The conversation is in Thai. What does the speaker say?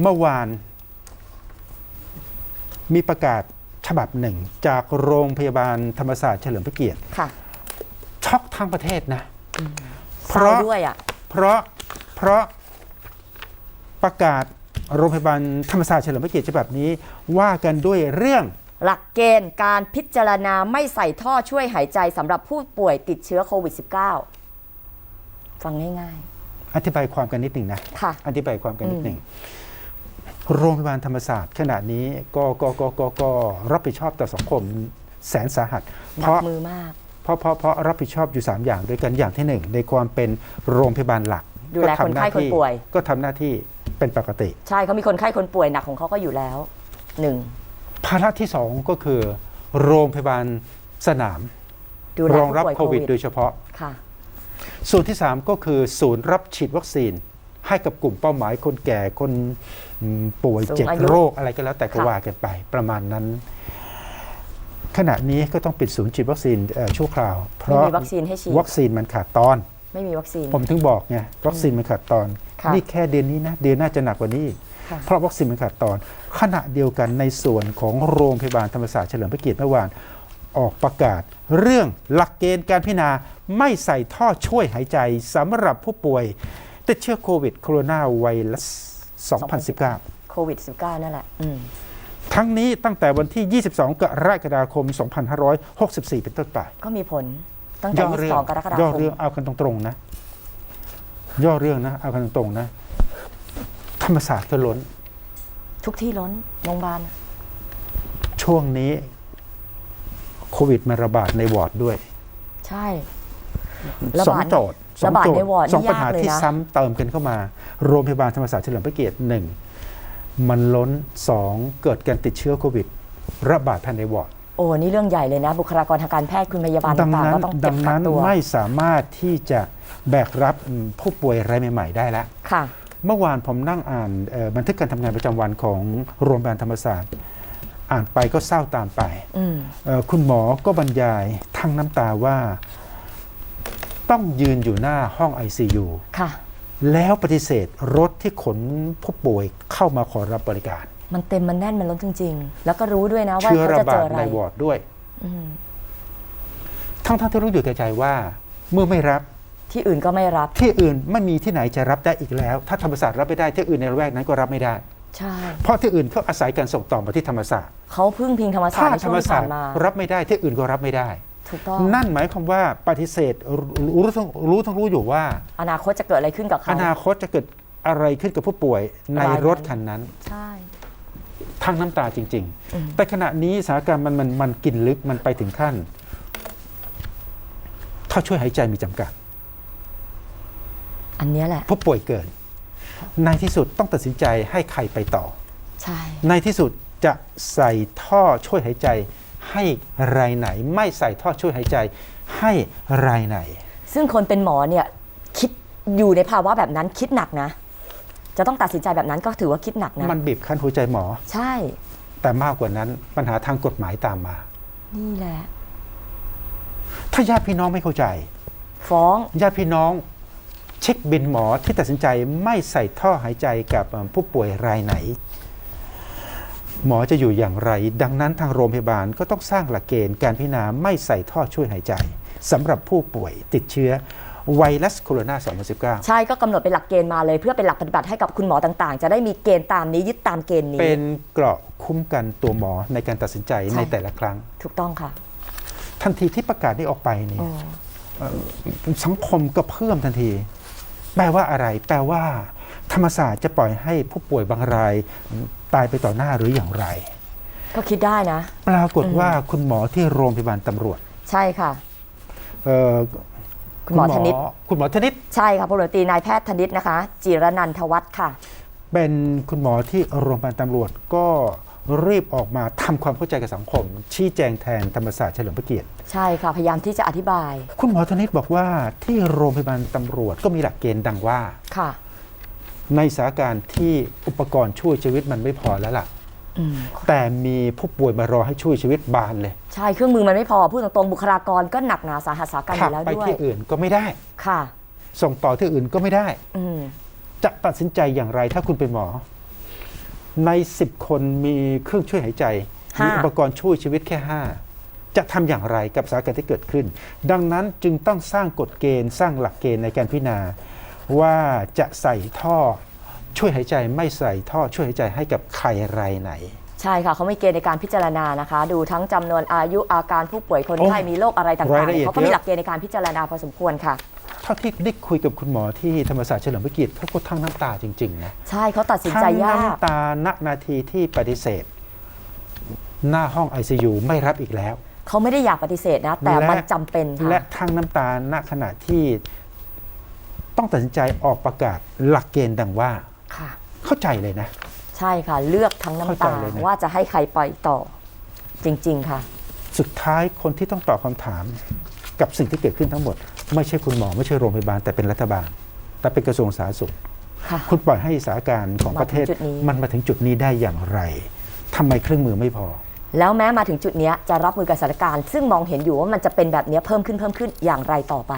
เมื่อวาน มีประกาศฉบับหนึ่ง จากโรงพยาบาลธรรมศาสตร์เฉลิมพระเกียรติค่ะ ช็อกทั้งประเทศนะ เพเศร้าราะด้วยอะเพราะเพราะประกาศโรงพยาบาลธรรมศาสตร์เฉลิมพระเกียรติฉบับนี้ว่ากันด้วยเรื่องหลักเกณฑ์การพิจารณาไม่ใส่ท่อช่วยหายใจสำหรับผู้ป่วยติดเชื้อโควิด -19 ฟังง่ายอธิบายความกันนิดหนึ่งนะๆค่ะ อธิบายความกันนิดหนึ่ง โรงพยาบาลธรรมศาสตร์ขณะนี้ก็ก็ก็ก็ก็รับผิดชอบต่อสังคมแสนสาหัสหเพนักราะมือมากเพราะเพราะเพราะรับผิดชอบอยู่ 3 อย่างด้วยกันอย่างที่หนึ่งในความเป็นโรงพยาบาลหลักดูแลก็ทำคนไข้หาที่คนป่วย ก็ทำหน้าที่เป็นปกติ ใช่เขามีคนไข้คนป่วยหนักของเขาก็อยู่แล้วหนึ่งภาระที่สองก็คือ โรงพยาบาลสนามดูแลรองรับผู้ป่วยโควิด โดยเฉพาะค่ะส่วนที่ 3 ก็คือศูนย์รับฉีดวัคซีน ให้กับกลุ่มเป้าหมายคนแก่คนอืมป่วยสูงเจ็บอายุ โรคอะไรก็แล้วแต่ก็ค่ะว่ากันไปประมาณนั้น ขณะนี้ก็ต้องปิดศูนย์ฉีดวัคซีนเอ่อชั่วคราว เพไม่ราะมีวัคซีนให้ฉีดวัคซีนมันขาดตอน ไม่มีวัคซีน ผมถึงบอกไงวัคซีนมันขาดตอน ค่ะนี่แค่เดือนนี้นะ เดือนหน้าจะหนักกว่านี้อีกค่ะ เพราะวัคซีนมันขาดตอน ขณะเดียวกันในส่วนของโรงพยาบาลธรรมศาสตร์เฉลิมพระเกียรติเมื่อวานออกประกาศ เรื่องหลักเกณฑ์การพิจารณาไม่ใส่ท่อช่วยหายใจสำหรับผู้ป่วย ติดเชื้อโควิดโคโรนาไวรัส 2019 โควิด -19 นั่นแหละอืมทั้งนี้ตั้งแต่วันที่ 22 กรกฎาคม 2564 เป็นต้นไป ก็มีผล ตั้งแต่ย่อเรื่อง22 กรกฎาย่อคมเรื่องเอากันตรงๆนะ ย่อเรื่องนะ เอากันตรงๆนะ ธรรมศาสตร์ก็ล้น ทุกที่ล้น โรงพยาบาล ช่วงนี้ โควิดมาระบาดในวอร์ดด้วย ใช่ระสองบาดโจทย์ สองระบาดโจทในย์วอร์ดสองนี่ปัญหายากเลยที่นะ ซ้ำเติมกันเข้ามา โรงพยาบาลธรรมศาสตร์เฉลิมพระเกียรติหนึ่งมันล้นสองเกิดการติดเชื้อโควิด ระบาดภายในวอร์ด โอ้นี่เรื่องใหญ่เลยนะ บุคลากรทางการแพทย์คุณพยาบาลดังต่างๆนั้นก็ต้องเก็ดับงกักนั้นตัวไม่สามารถที่จะแบกรับอืมผู้ป่วยรายใหม่ ๆ ได้แล้ว ค่ะ เมื่อวานผมนั่งอ่านเอ่อบันทึกการทำงานประจำวันของโรงพยาบาลธรรมศาสตร์ อ่านไปก็เศร้าตามไปอืม เอ่อคุณหมอก็บรรยายทั้งน้ำตาว่า ต้องยืนอยู่หน้าห้อง ICU ค่ะ แล้วปฏิเสธรถที่ขนผู้ป่วยเข้ามาขอรับบริการ มันเต็มมันแน่นมันล้นจริง ๆ แล้วก็รู้ด้วยนะว่าเชื้อเขาระจะเจบาอดอะไรในวอร์ดด้วย อืมทั้งทั้งที่รู้อยู่แต่ใจว่า เมื่อไม่รับที่อื่นก็ไม่รับ ที่อื่นไม่มีที่ไหนจะรับได้อีกแล้ว ถ้าธรรมศาสตร์รับไม่ได้ที่อื่นในละแวกนั้นก็รับไม่ได้ ใช่ เพราะที่อื่นเขาอาศัยการส่งต่อมาที่ธรรมศาสตร์เขาพึ่งพิงธรรมศาสตถ้าร์ในธช่รวรงมที่ศาผ่าสตนร์มา รับไม่ได้ที่อื่นก็รับไม่ได้ถูกต้อง นั่นหมายความว่าปฏิเสธรู้รู้ทั้งรู้ทั้งรู้อยู่ว่า อนาคตจะเกิดอะไรขึ้นกับอเขานาคตจะเกิดอะไรขึ้นกับผู้ป่วยในรายนั้นรถคันนั้นใช่ทั้งน้ำตาจริงอืมๆแต่ขณะนี้สถานการณ์มันมันมันกินลึกมันไปถึงขั้นถ้าช่วยหายใจมีจำกัด อันเนี้ยแหละผู้ป่วยเกิน ในที่สุดต้องตัดสินใจให้ใครไปต่อ ใช่ ในที่สุดจะใส่ท่อช่วยหายใจ ให้รายไหน ไม่ใส่ท่อช่วยหายใจให้รายไหน ซึ่งคนเป็นหมอเนี่ยคิดอยู่ในภาวะแบบนั้นคิดหนักนะ จะต้องตัดสินใจแบบนั้นก็ถือว่าคิดหนักนะ มันบีบคั้นหัวใจหมอ ใช่ แต่มากกว่านั้นปัญหาทางกฎหมายตามมา นี่แหละ ถ้าญาติพี่น้องไม่เข้าใจ ฟ้องญาติพี่น้องเช็คบินหมอที่ตัดสินใจไม่ใส่ท่อหายใจกับเอ่อผู้ป่วยรายไหน หมอจะอยู่อย่างไร ดังนั้นทางโรงพยาบาลก็ต้องสร้างหลักเกณฑ์การพิจารณาไม่ใส่ท่อช่วยหายใจสำหรับผู้ป่วยติดเชื้อไวรัสโคโรนา 2019 ใช่ก็กำหนดเป็นหลักเกณฑ์มาเลย เพื่อเป็นหลักปฏิบัติให้กับคุณหมอต่างๆ จะได้มีเกณฑ์ตามนี้ยึดตามเกณฑ์นี้ เป็นเกราะคุ้มกันตัวหมอในการตัดสินใจใช่ในแต่ละครั้ง ถูกต้องค่ะ ทันทีที่ประกาศนี้ออกไปเนี่ยโอ้สังคมก็เพิ่มทันที แปลว่าอะไร แปลว่า ธรรมศาสตร์จะปล่อยให้ผู้ป่วยบางรายตายไปต่อหน้าหรืออย่างไร ก็คิดได้นะ ปรากฏว่าคุณหมอที่โรงพยาบาลตำรวจ ใช่ค่ะเอ่อคุณหมอธนิตคุณหมอธนิตใช่ค่ะพลตำรวจตรีนายแพทย์ธนิตนะคะ จิรนันทวัฒน์ค่ะ เป็นคุณหมอที่โรงพยาบาลตำรวจก็รีบออกมาทำความเข้าใจกับสังคม ชี้แจงแทนธรรมศาสตร์เฉลิมพระเกียรติ ใช่ค่ะ พยายามที่จะอธิบาย คุณหมอธนิตบอกว่าที่โรงพยาบาลตำรวจก็มีหลักเกณฑ์ดังว่าค่ะ ในสถานการณ์ที่อุปกรณ์ช่วยชีวิตมันไม่พอแล้วล่ะ อืมแต่มีผู้ป่วยมารอให้ช่วยชีวิตบานเลยใช่เครื่องมือมันไม่พอพูดตรงๆบุคลากรก็หนักหนาสาหัสสากันอขับยู่แล้วไปด้วยที่อื่นก็ไม่ได้ ค่ะ ส่งต่อที่อื่นก็ไม่ได้ อืมจะตัดสินใจอย่างไรถ้าคุณเป็นหมอ ใน 10 คนมีเครื่องช่วยหายใจห้ามีมีอุปกรณ์ช่วยชีวิตแค่ 5 จะทำอย่างไรกับสถานการณ์ที่เกิดขึ้น ดังนั้นจึงต้องสร้างกฎเกณฑ์ สร้างหลักเกณฑ์ในการพิจารณา ว่าจะใส่ท่อช่วยหายใจไม่ใส่ท่อช่วยหายใจให้กับใครรายไหน ใช่ค่ะเขาไม่เกณฑ์ในการพิจารณานะคะ ดูทั้งจำนวนอายุอาการผู้ป่วยคนไข้โอ้มีโรคอะไรต่างรายละเอียๆดเขาก็มีเยอะ หลักเกณฑ์ในการพิจารณาพอสมควรค่ะ เท่าที่ได้คุยกับคุณหมอที่ธรรมศาสตร์เฉลิมพระเกียรติเขาก็ทั้งน้ำตาจริงๆนะ ใช่เขาตัดสินใจทั้งยาก น้ำตาณนาทีที่ปฏิเสธ หน้าห้อง ICU ไม่รับอีกแล้ว เขาไม่ได้อยากปฏิเสธนะ แต่และ มันจำเป็นและค่ะทั้งน้ำตาณขณะที่ ต้องตัดสินใจออกประกาศหลักเกณฑ์ดังว่า ค่ะ เข้าใจเลยนะ ใช่ค่ะ เลือกทั้งน้ำเข้าใจตาเลยนะ ว่าจะให้ใครไปต่อ จริง ๆ ค่ะ สุดท้ายคนที่ต้องตอบคำถามกับสิ่งที่เกิดขึ้นทั้งหมด ไม่ใช่คุณหมอไม่ใช่โรงพยาบาลแต่เป็นรัฐบาล แต่เป็นกระทรวงสาธารณสุข ค่ะ คุณปล่อยให้สถานการณ์ของประเทศ มาถึงจุดนี้ มันมาถึงจุดนี้ได้อย่างไรทำไมเครื่องมือไม่พอ แล้วแม้มาถึงจุดเนี้ยจะรับมือกับสถานการณ์ซึ่งมองเห็นอยู่ว่ามันจะเป็นแบบเนี้ยเพิ่มขึ้นเพิ่มขึ้นอย่างไรต่อไป